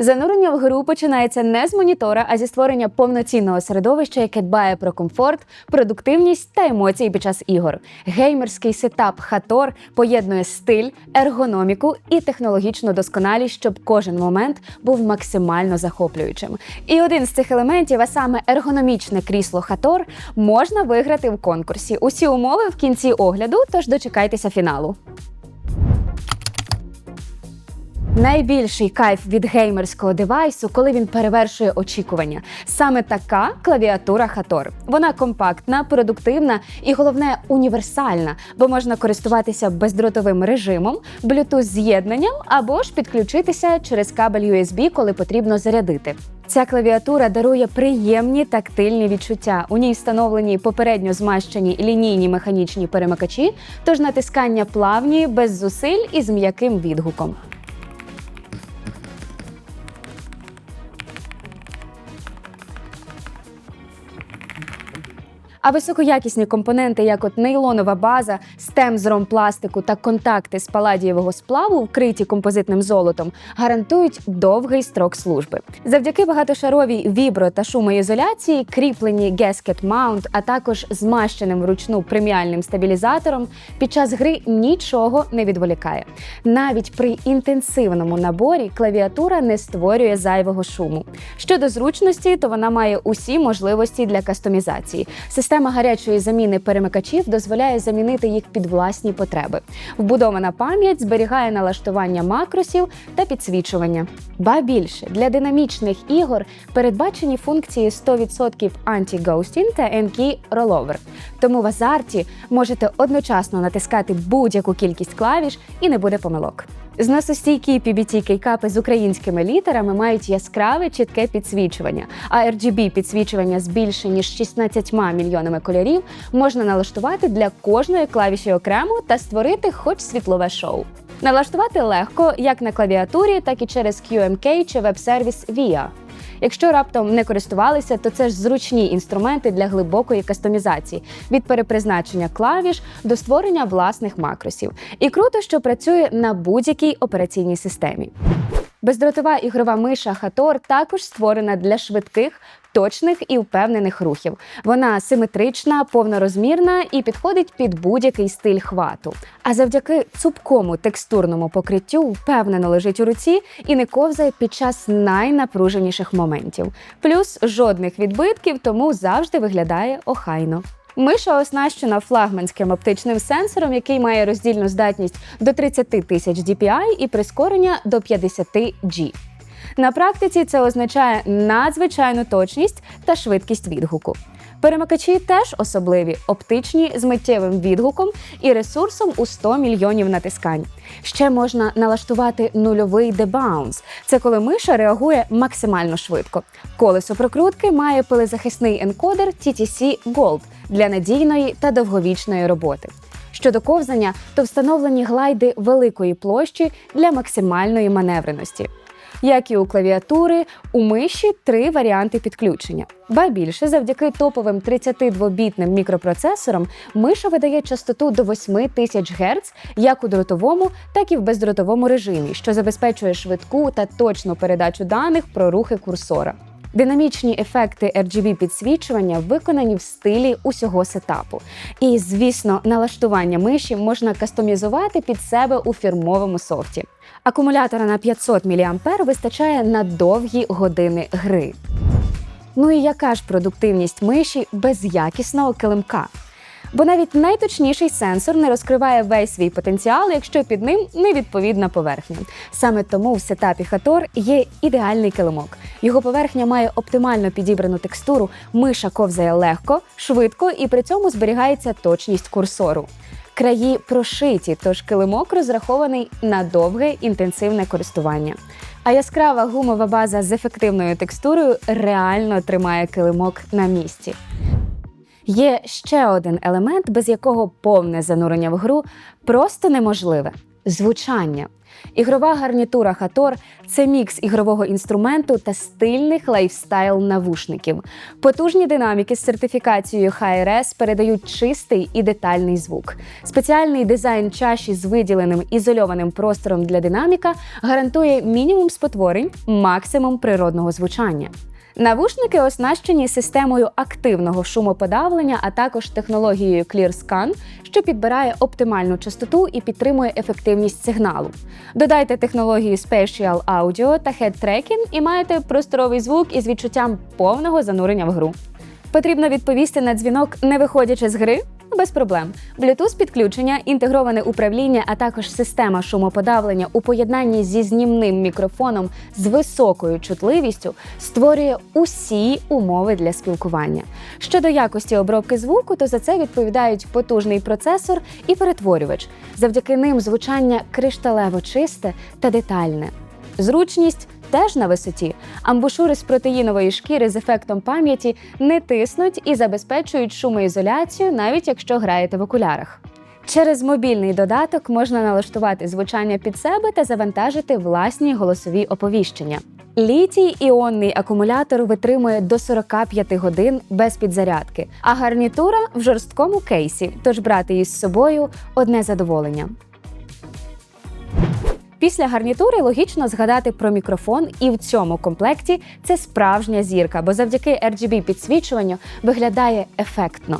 Занурення в гру починається не з монітора, а зі створення повноцінного середовища, яке дбає про комфорт, продуктивність та емоції під час ігор. Геймерський сетап Хатор поєднує стиль, ергономіку і технологічну досконалість, щоб кожен момент був максимально захоплюючим. І один з цих елементів, а саме ергономічне крісло Хатор, можна виграти в конкурсі. Усі умови в кінці огляду, тож дочекайтеся фіналу. Найбільший кайф від геймерського девайсу, коли він перевершує очікування. Саме така клавіатура Хатор. Вона компактна, продуктивна і головне універсальна, бо можна користуватися бездротовим режимом, Bluetooth з'єднанням або ж підключитися через кабель USB, коли потрібно зарядити. Ця клавіатура дарує приємні тактильні відчуття. У ній встановлені попередньо змащені лінійні механічні перемикачі, тож натискання плавні, без зусиль і з м'яким відгуком. А високоякісні компоненти, як от нейлонова база, стем з ромпластику та контакти з паладієвого сплаву, вкриті композитним золотом, гарантують довгий строк служби. Завдяки багатошаровій вібро та шумоізоляції, кріплені Gasket Mount, а також змащеним вручну преміальним стабілізатором, під час гри нічого не відволікає. Навіть при інтенсивному наборі клавіатура не створює зайвого шуму. Щодо зручності, то вона має усі можливості для кастомізації. Система гарячої заміни перемикачів дозволяє замінити їх під власні потреби. Вбудована пам'ять зберігає налаштування макросів та підсвічування. Ба більше для динамічних ігор передбачені функції 100% anti-ghosting та NK Rollover. Тому в азарті можете одночасно натискати будь-яку кількість клавіш і не буде помилок. Зносостійкі PBT кейкапи з українськими літерами мають яскраве чітке підсвічування, а RGB підсвічування з більше ніж 16 мільйонами кольорів можна налаштувати для кожної клавіші окремо та створити хоч світлове шоу. Налаштувати легко як на клавіатурі, так і через QMK чи веб-сервіс VIA. Якщо раптом не користувалися, то це ж зручні інструменти для глибокої кастомізації від перепризначення клавіш до створення власних макросів. І круто, що працює на будь-якій операційній системі. Бездротова ігрова миша Хатор також створена для швидких, точних і впевнених рухів. Вона симетрична, повнорозмірна і підходить під будь-який стиль хвату. А завдяки цупкому текстурному покриттю впевнено лежить у руці і не ковзає під час найнапруженіших моментів. Плюс жодних відбитків, тому завжди виглядає охайно. Миша оснащена флагманським оптичним сенсором, який має роздільну здатність до 30 тисяч DPI і прискорення до 50 G. На практиці це означає надзвичайну точність та швидкість відгуку. Перемикачі теж особливі, оптичні з миттєвим відгуком і ресурсом у 100 мільйонів натискань. Ще можна налаштувати нульовий дебаунс. Це коли миша реагує максимально швидко. Колесо прокрутки має пилезахисний енкодер TTC Gold для надійної та довговічної роботи. Щодо ковзання, то встановлені глайди великої площі для максимальної маневреності. Як і у клавіатури, у миші три варіанти підключення. Ба більше, завдяки топовим 32-бітним мікропроцесорам, миша видає частоту до 8 тисяч Гц як у дротовому, так і в бездротовому режимі, що забезпечує швидку та точну передачу даних про рухи курсора. Динамічні ефекти RGB підсвічування виконані в стилі усього сетапу. І, звісно, налаштування миші можна кастомізувати під себе у фірмовому софті. Акумулятора на 500 мА вистачає на довгі години гри. Ну і яка ж продуктивність миші без якісного килимка? Бо навіть найточніший сенсор не розкриває весь свій потенціал, якщо під ним невідповідна поверхня. Саме тому в сетапі Хатор є ідеальний килимок. Його поверхня має оптимально підібрану текстуру, миша ковзає легко, швидко і при цьому зберігається точність курсору. Краї прошиті, тож килимок розрахований на довге інтенсивне користування. А яскрава гумова база з ефективною текстурою реально тримає килимок на місці. Є ще один елемент, без якого повне занурення в гру просто неможливе звучання. Ігрова гарнітура Хатор це мікс ігрового інструменту та стильних лайфстайл навушників. Потужні динаміки з сертифікацією HRS передають чистий і детальний звук. Спеціальний дизайн чаші з виділеним ізольованим простором для динаміка гарантує мінімум спотворень, максимум природного звучання. Навушники оснащені системою активного шумоподавлення, а також технологією ClearScan, що підбирає оптимальну частоту і підтримує ефективність сигналу. Додайте технологію Spatial Audio та Head Tracking і маєте просторовий звук із відчуттям повного занурення в гру. Потрібно відповісти на дзвінок, не виходячи з гри? Без проблем. Bluetooth підключення, інтегроване управління, а також система шумоподавлення у поєднанні зі знімним мікрофоном з високою чутливістю створює усі умови для спілкування. Щодо якості обробки звуку, то за це відповідають потужний процесор і перетворювач. Завдяки ним звучання кришталево чисте та детальне. Зручність теж на висоті. Амбушури з протеїнової шкіри з ефектом пам'яті не тиснуть і забезпечують шумоізоляцію, навіть якщо граєте в окулярах. Через мобільний додаток можна налаштувати звучання під себе та завантажити власні голосові оповіщення. Літій іонний акумулятор витримує до 45 годин без підзарядки, а гарнітура в жорсткому кейсі, тож брати її з собою одне задоволення. Після гарнітури логічно згадати про мікрофон, і в цьому комплекті це справжня зірка, бо завдяки RGB підсвічуванню виглядає ефектно.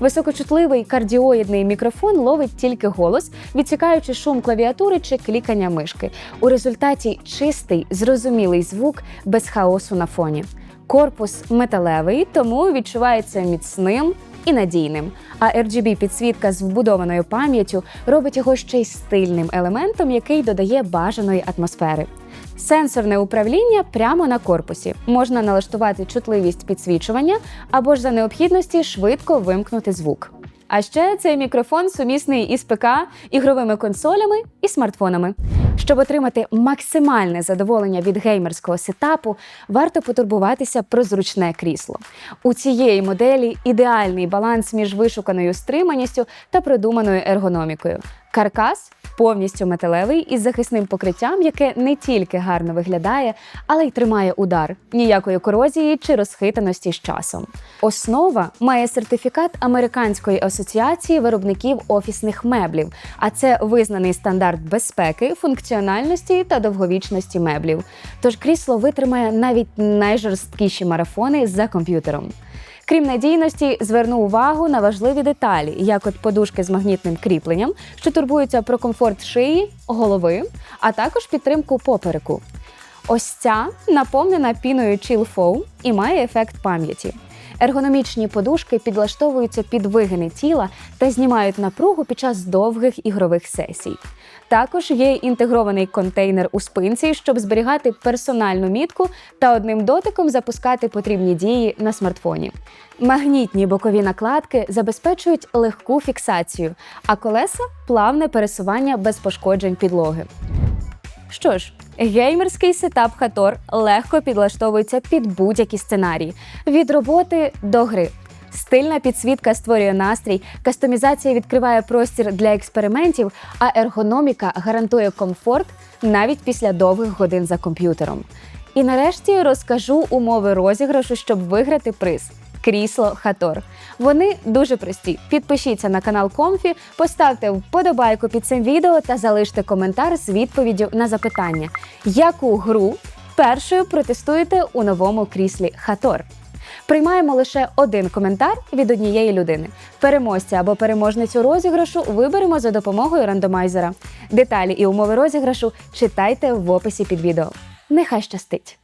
Високочутливий кардіоїдний мікрофон ловить тільки голос, відсікаючи шум клавіатури чи клікання мишки. У результаті чистий, зрозумілий звук без хаосу на фоні. Корпус металевий, тому відчувається міцним і надійним. А RGB підсвітка з вбудованою пам'яттю робить його ще й стильним елементом, який додає бажаної атмосфери. Сенсорне управління прямо на корпусі. Можна налаштувати чутливість підсвічування або ж за необхідності швидко вимкнути звук. А ще цей мікрофон сумісний із ПК, ігровими консолями і смартфонами. Щоб отримати максимальне задоволення від геймерського сетапу, варто потурбуватися про зручне крісло. У цієї моделі ідеальний баланс між вишуканою стриманістю та продуманою ергономікою. Каркас повністю металевий із захисним покриттям, яке не тільки гарно виглядає, але й тримає удар, ніякої корозії чи розхитаності з часом. Основа має сертифікат Американської асоціації виробників офісних меблів, а це визнаний стандарт безпеки, функціональності та довговічності меблів. Тож крісло витримає навіть найжорсткіші марафони за комп'ютером. Крім надійності, зверну увагу на важливі деталі, як от подушки з магнітним кріпленням, що турбуються про комфорт шиї, голови, а також підтримку попереку. Ось ця наповнена піною Chill Foam і має ефект пам'яті. Ергономічні подушки підлаштовуються під вигини тіла та знімають напругу під час довгих ігрових сесій. Також є інтегрований контейнер у спинці, щоб зберігати персональну мітку та одним дотиком запускати потрібні дії на смартфоні. Магнітні бокові накладки забезпечують легку фіксацію, а колеса плавне пересування без пошкоджень підлоги. Що ж, геймерський сетап Хатор легко підлаштовується під будь-які сценарії від роботи до гри. Стильна підсвітка створює настрій, кастомізація відкриває простір для експериментів, а ергономіка гарантує комфорт навіть після довгих годин за комп'ютером. І нарешті розкажу умови розіграшу, щоб виграти приз. Крісло Хатор. Вони дуже прості. Підпишіться на канал Комфі, поставте вподобайку під цим відео та залиште коментар з відповіддю на запитання, яку гру першою протестуєте у новому кріслі Хатор. Приймаємо лише один коментар від однієї людини. Переможця або переможницю розіграшу виберемо за допомогою рандомайзера. Деталі і умови розіграшу читайте в описі під відео. Нехай щастить!